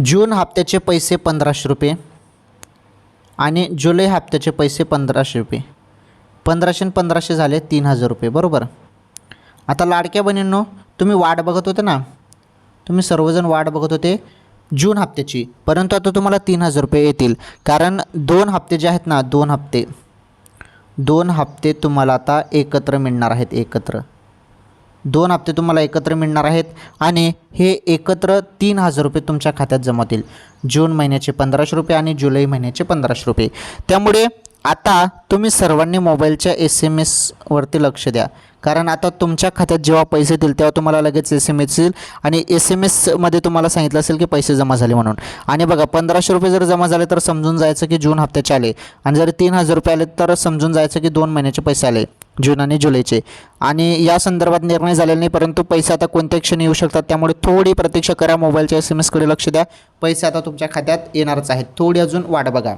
जून हप्त्याचे पैसे पंधराशे रुपये आणि जुलै हप्त्याचे पैसे पंधराशे रुपये. पंधराशे आणि पंधराशे झाले तीन हजार रुपये बरोबर? आता लाडक्या बहिणींनो तुम्ही वाट बघत होते ना? तुम्ही सर्वजण वाट बघत होते जून हप्त्याची. परंतु आता तुम्हाला तीन हजार रुपये येतील. कारण दोन हप्ते जे आहेत ना दोन हप्ते. दोन हप्ते तुम्हाला आता एकत्र मिळणार आहेत एकत्र. दोन हप्ते तुम्हाला एकत्र मिळणार आहेत आणि हे एकत्र तीन हजार रुपये तुमच्या खात्यात जमा जून महिन्याचे पंधराशे रुपये आणि जुलै महिन्याचे पंधराशे रुपये. त्यामुळे आता तुम्ही सर्वांनी मोबाईलच्या एस एम एसवरती लक्ष द्या. कारण आता तुमच्या खात्यात जेव्हा पैसे येतील तेव्हा तुम्हाला लगेच एस एम एस येईल आणि एस एम एसमध्ये तुम्हाला सांगितलं असेल की पैसे जमा झाले म्हणून. आणि बघा पंधराशे रुपये जर जमा झाले तर समजून जायचं की जून हप्त्याचे आले. आणि जर तीन हजार रुपये आले तर समजून जायचं की दोन महिन्याचे पैसे आले. जून आणि जुलैचे. आणि या संदर्भात निर्णय झालेला नाही परंतु पैसे आता कोणत्या क्षणी येऊ शकतात त्यामुळे थोडी प्रतीक्षा करा. मोबाईलच्या एस एम एसकडे लक्ष द्या. पैसे आता तुमच्या खात्यात येणारच आहेत. थोडी अजून वाट बघा.